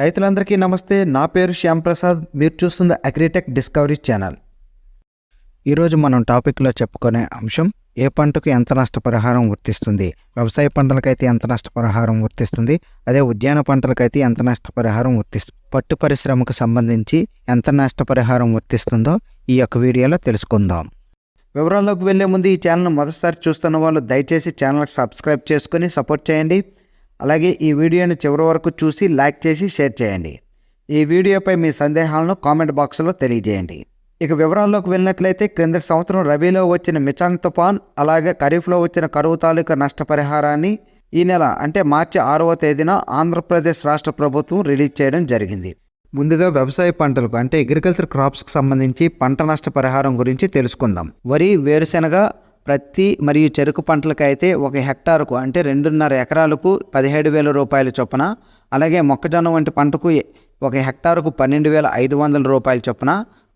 రైతులందరికీ నమస్తే. నా పేరు శ్యామ్ ప్రసాద్ మీరు చూస్తున్న అగ్రిటెక్ డిస్కవరీ ఛానల్. ఈరోజు మనం టాపిక్లో చెప్పుకునే అంశం ఏ పంటకు ఎంత నష్టపరిహారం వర్తిస్తుంది? వ్యవసాయ పంటలకైతే ఎంత నష్టపరిహారం వర్తిస్తుంది? అదే ఉద్యాన పంటలకైతే ఎంత నష్టపరిహారం వర్తిస్తుంది పట్టు పరిశ్రమకు సంబంధించి ఎంత నష్టపరిహారం వర్తిస్తుందో ఈ యొక్క వీడియోలో తెలుసుకుందాం. వివరాల్లోకి వెళ్ళే ముందు ఈ ఛానల్ మొదటిసారి చూస్తున్న వాళ్ళు దయచేసి ఛానల్కి సబ్స్క్రైబ్ చేసుకొని సపోర్ట్ చేయండి. అలాగే ఈ వీడియోని చివరి వరకు చూసి లైక్ చేసి షేర్ చేయండి. ఈ వీడియోపై మీ సందేహాలను కామెంట్ బాక్స్లో తెలియజేయండి. ఇక వివరాల్లోకి వెళ్ళినట్లయితే క్రిందటి సంవత్సరం రబీలో వచ్చిన మిచాంగ్ తుఫాన్ అలాగే ఖరీఫ్లో వచ్చిన కరువు తాలూకా నష్టపరిహారాన్ని ఈ నెల అంటే మార్చి ఆరవ తేదీన ఆంధ్రప్రదేశ్ రాష్ట్ర ప్రభుత్వం రిలీజ్ చేయడం జరిగింది. ముందుగా వ్యవసాయ పంటలకు అంటే అగ్రికల్చర్ క్రాప్స్కి సంబంధించి పంట నష్ట పరిహారం గురించి తెలుసుకుందాం. వరి వేరుశెనగ ప్రత్తి మరియు చెరుకు పంటలకైతే ఒక హెక్టారుకు అంటే రెండున్నర ఎకరాలకు పదిహేడు వేల రూపాయల చొప్పున అలాగే మొక్కజొన్న వంటి పంటకు ఒక హెక్టారుకు పన్నెండు వేల ఐదు వందల రూపాయల చొప్పున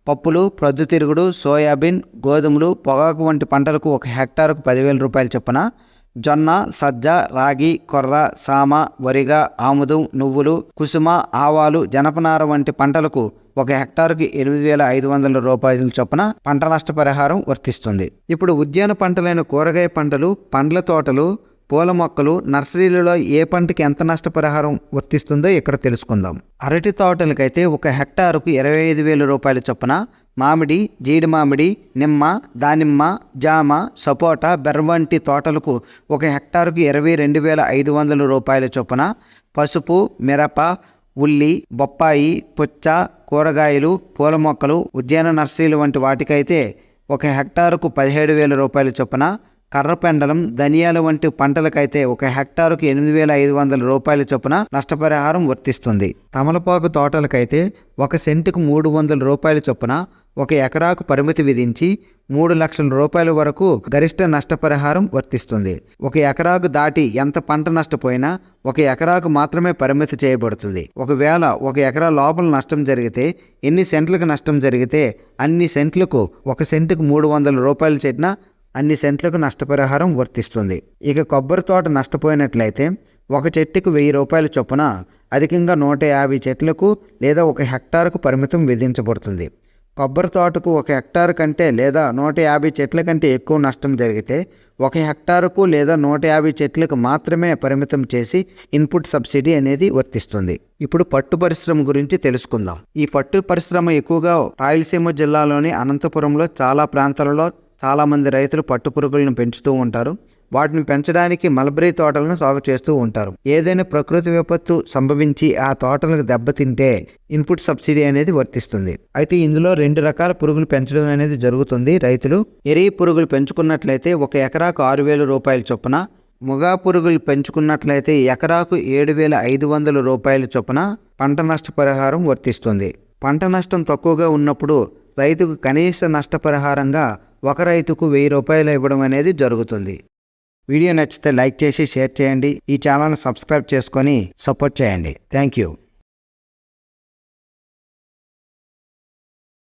పప్పులు ప్రొద్దుతిరుగుడు సోయాబీన్ గోధుమలు పొగాకు వంటి పంటలకు ఒక హెక్టారుకు పదివేల రూపాయల చొప్పున జొన్న సజ్జ రాగి కొర్ర సామ వరిగ ఆముదం నువ్వులు కుసుమ ఆవాలు జనపనార వంటి పంటలకు ఒక హెక్టార్కి ఎనిమిది వేల ఐదు వందల రూపాయల చొప్పున పంట నష్టపరిహారం వర్తిస్తుంది. ఇప్పుడు ఉద్యాన పంటలైన కూరగాయ పంటలు పండ్ల తోటలు పూల మొక్కలు నర్సరీలలో ఏ పంటకి ఎంత నష్టపరిహారం వర్తిస్తుందో ఇక్కడ తెలుసుకుందాం. అరటి తోటలకైతే ఒక హెక్టారుకు ఇరవై ఐదు వేల రూపాయల చొప్పున మామిడి జీడి మామిడి నిమ్మ దానిమ్మ జామ సపోటా బెర్ర వంటి తోటలకు ఒక హెక్టారుకు ఇరవై రెండు వేల ఐదు వందల రూపాయల చొప్పున పసుపు మిరప ఉల్లి బొప్పాయి పుచ్చ కూరగాయలు పూల మొక్కలు ఉద్యాన నర్సరీలు వంటి వాటికైతే ఒక హెక్టారుకు పదిహేడు వేల రూపాయల చొప్పున కర్రపెండలం ధనియాలు వంటి పంటలకైతే ఒక హెక్టారుకు ఎనిమిది వేల ఐదు వందల రూపాయల చొప్పున నష్టపరిహారం వర్తిస్తుంది. తమలపాకు తోటలకైతే ఒక సెంటుకు మూడు వందల రూపాయల చొప్పున ఒక ఎకరాకు పరిమితి విధించి మూడు లక్షల రూపాయల వరకు గరిష్ట నష్టపరిహారం వర్తిస్తుంది. ఒక ఎకరాకు దాటి ఎంత పంట నష్టపోయినా ఒక ఎకరాకు మాత్రమే పరిమితి చేయబడుతుంది. ఒకవేళ ఒక ఎకరా లోపల నష్టం జరిగితే ఎన్ని సెంట్లకు నష్టం జరిగితే అన్ని సెంట్లకు ఒక సెంటుకు మూడు వందల రూపాయలు చెట్టిన అన్ని సెంట్లకు నష్టపరిహారం వర్తిస్తుంది. ఇక కొబ్బరి తోట నష్టపోయినట్లయితే ఒక చెట్టుకు వెయ్యి రూపాయల చొప్పున అధికంగా నూట యాభై చెట్లకు లేదా ఒక హెక్టార్కు పరిమితం విధించబడుతుంది. కొబ్బరి తోటకు ఒక హెక్టార్ కంటే లేదా నూట యాభై చెట్ల కంటే ఎక్కువ నష్టం జరిగితే ఒక హెక్టారుకు లేదా నూట యాభై చెట్లకు మాత్రమే పరిమితం చేసి ఇన్పుట్ సబ్సిడీ అనేది వర్తిస్తుంది. ఇప్పుడు పట్టు పరిశ్రమ గురించి తెలుసుకుందాం. ఈ పట్టు పరిశ్రమ ఎక్కువగా రాయలసీమ జిల్లాలోని అనంతపురంలో చాలా ప్రాంతాలలో చాలామంది రైతులు పట్టు పురుగులను పెంచుతూ ఉంటారు. వాటిని పెంచడానికి మల్బరీ తోటలను సాగు చేస్తూ ఉంటారు. ఏదైనా ప్రకృతి విపత్తు సంభవించి ఆ తోటలకు దెబ్బతింటే ఇన్పుట్ సబ్సిడీ అనేది వర్తిస్తుంది. అయితే ఇందులో రెండు రకాల పురుగులు పెంచడం అనేది జరుగుతుంది. రైతులు ఎరీ పురుగులు పెంచుకున్నట్లయితే ఒక ఎకరాకు ఆరు వేల రూపాయల చొప్పున ముగా పురుగులు పెంచుకున్నట్లయితే ఎకరాకు ఏడు వేల ఐదు వందల రూపాయల చొప్పున పంట నష్టపరిహారం వర్తిస్తుంది. పంట నష్టం తక్కువగా ఉన్నప్పుడు రైతుకు కనీస నష్టపరిహారంగా ఒక రైతుకు వెయ్యి రూపాయలు ఇవ్వడం అనేది జరుగుతుంది. వీడియో నచ్చితే లైక్ చేసి షేర్ చేయండి. ఈ ఛానల్ని సబ్స్క్రైబ్ చేసుకొని సపోర్ట్ చేయండి. Thank you.